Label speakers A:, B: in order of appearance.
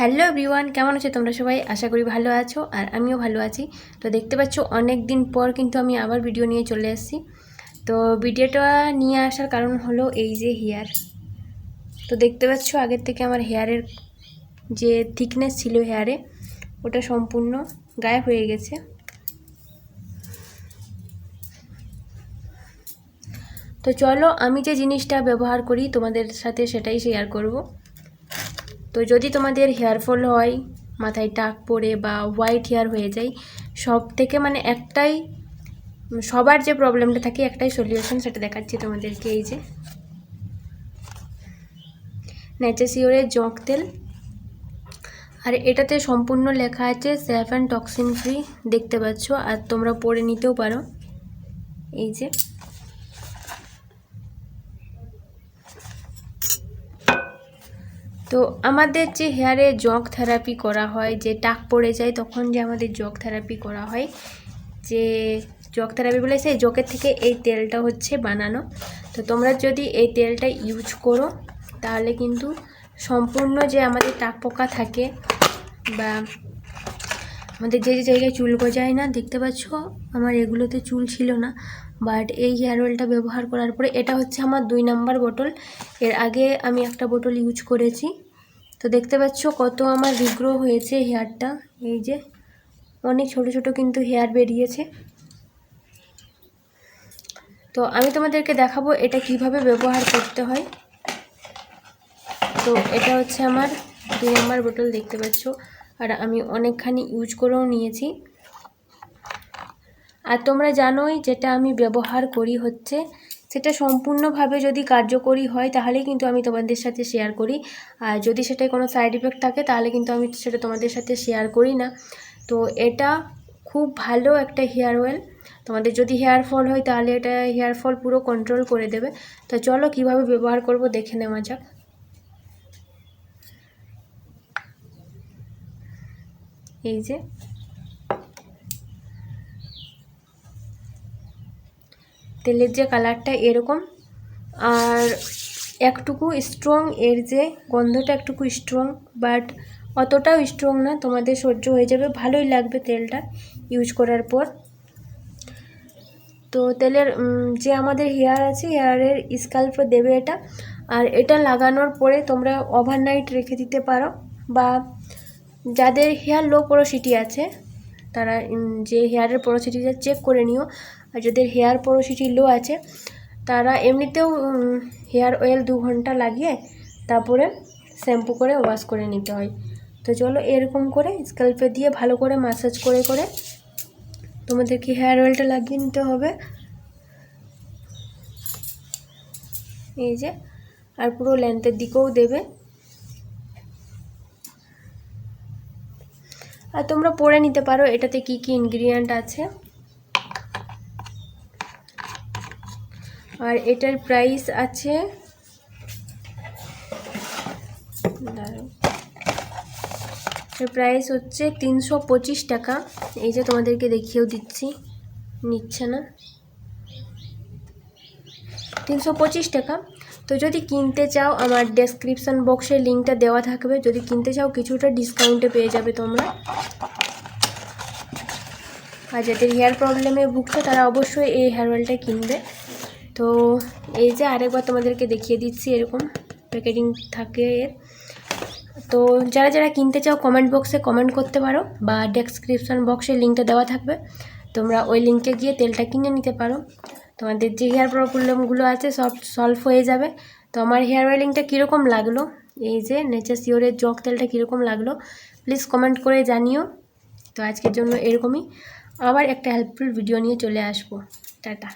A: Hello everyone, কেমন আছো? তোমরা সবাই আশা করি ভালো আছো আর আমিও ভালো আছি। তো দেখতে পাচ্ছ অনেক দিন পর কিন্তু আমি আবার ভিডিও নিয়ে চলে এসেছি তো ভিডিওটা নিয়ে আসার কারণ হলো এই যে হেয়ার তো দেখতে পাচ্ছ, আগের থেকে আমার হেয়ারের যে থিকনেস ছিল হেয়ারে ওটা সম্পূর্ণ গায়েব হয়ে গেছে। তো চলো, আমি যে জিনিসটা ব্যবহার করি তোমাদের সাথে সেটাই শেয়ার করব। তো যদি তোমাদের হেয়ার ফল হয়, মাথায় টাক পড়ে বা হোয়াইট হেয়ার হয়ে যায়, সব থেকে মানে একটাই, সবার যে প্রবলেমটা থাকে একটাই সলিউশন সেটা দেখাচ্ছি তোমাদেরকে এই যে। ন্যাচাসিওরের জঁক তেল। আর এটাতে সম্পূর্ণ লেখা আছে স্যাফ অ্যান্ড টক্সিন ফ্রি দেখতে পাচ্ছ, আর তোমরা পরে নিতেও পারো। এই যে। তো আমাদের যে হেয়ারে জগ থেরাপি করা হয়, যে টাক পড়ে যায়, তখন যে আমাদের জগ থেরাপি করা হয়, যে জগ থেরাপি বলে সেই জগের থেকে এই তেলটা হচ্ছে বানানো। তো তোমরা যদি এই তেলটা ইউজ করো, তাহলে কিন্তু সম্পূর্ণ যে আমাদের টাক পোকা থাকে বা আমাদের যে যে জায়গায় চুল গজায় না, দেখতে পাচ্ছ? আমার এগুলোতে চুল ছিল না। বাট এই হেয়ার অয়েলটা ব্যবহার করার পরে, এটা হচ্ছে আমার দুই নাম্বার বোতল এর আগে আমি একটা বোতল ইউজ করেছি। তো দেখতে পাচ্ছ কত আমার রিগ্রো হয়েছে হেয়ারটা এই যে, অনেক ছোট ছোট কিন্তু হেয়ার বেরিয়েছে। তো আমি তোমাদেরকে দেখাবো এটা কীভাবে ব্যবহার করতে হয়। তো এটা হচ্ছে আমার দুই নাম্বার বোতল দেখতে পাচ্ছ। আর আমি অনেকখানি ইউজ করেও নিয়েছি। আর তোমরা জানোই যেটা আমি ব্যবহার করি হচ্ছে, সেটা সম্পূর্ণভাবে যদি কার্যকরী হয় তাহলে কিন্তু আমি তোমাদের সাথে শেয়ার করি। আর যদি সেটায় কোনো সাইড ইফেক্ট থাকে তাহলে কিন্তু আমি সেটা তোমাদের সাথে শেয়ার করি না। তো এটা খুব ভালো একটা হেয়ার অয়েল তোমাদের যদি হেয়ার ফল হয় তাহলে এটা হেয়ার ফল পুরো কন্ট্রোল করে দেবে। তো চলো কীভাবে ব্যবহার করব দেখে নেওয়া যাক। এই যে। তেলের যে কালারটা এরকম, আর একটুকু স্ট্রং এর যে গন্ধটা একটুকু স্ট্রং বাট অতটাও স্ট্রং না তোমাদের সহ্য হয়ে যাবে, ভালোই লাগবে তেলটা ইউজ করার পর। তো তেলের যে আমাদের হেয়ার আছে হেয়ারের স্কাল্পে দেবে এটা, আর এটা লাগানোর পরে তোমরা ওভারনাইট রেখে দিতে পারো, বা যাদের হেয়ার লো পোরোসিটি আছে, তারা যে হেয়ারের পোরোসিটিটা চেক করে নিও। আর যাদের হেয়ার পোরোসিটি লো আছে, তারা এমনিতেও হেয়ার অয়েল দু ঘণ্টা লাগিয়ে তারপরে শ্যাম্পু করে ওয়াশ করে নিতে হয়। তো চলো এরকম করে স্কাল্পে দিয়ে ভালো করে মাসাজ করে করে তোমাদেরকে হেয়ার অয়েলটা লাগিয়ে নিতে হবে? এই যে, আর পুরো লেন্থের দিকেও দেবে। আর তোমরা পড়ে নিতে পারো এটাতে কি কি ইনগ্রিডিয়েন্ট আছে। আর এটার প্রাইস আছে প্রাইস হচ্ছে তিনশো পঁচিশ টাকা। এই যে তোমাদেরকে দেখিয়েও দিচ্ছি, নিচ্ছে না। তিনশো পঁচিশ টাকা। তো যদি কিনতে চাও, আমার ডেসক্রিপশান বক্সে লিঙ্কটা দেওয়া থাকবে। যদি কিনতে চাও, কিছুটা ডিসকাউন্টে পেয়ে যাবে তোমরা। আর যাদের হেয়ার প্রবলেমে ভুগছে, তারা অবশ্যই এই হেয়ার অয়েলটা কিনবে। তো এই যে আরেকবার তোমাদেরকে দেখিয়ে দিচ্ছি, এরকম প্যাকেটিং থাকে এর। তো যারা যারা কিনতে চাও কমেন্ট বক্সে কমেন্ট করতে পারো বা ডেসক্রিপশান বক্সে লিঙ্কটা দেওয়া থাকবে। তোমরা ওই লিঙ্কে গিয়ে তেলটা কিনে নিতে পারো। তোমাদের যে হেয়ার প্রবলেমগুলো আছে, সব সলভ হয়ে যাবে। তো আমার হেয়ার অয়েলিংটা কীরকম লাগল? এই যে নেচার শিওরের জগ তেলটা কীরকম লাগল? প্লিজ কমেন্ট করে জানিও। তো আজকের জন্য এরকমই। আবার একটা হেল্পফুল ভিডিও নিয়ে চলে আসব। টাটা।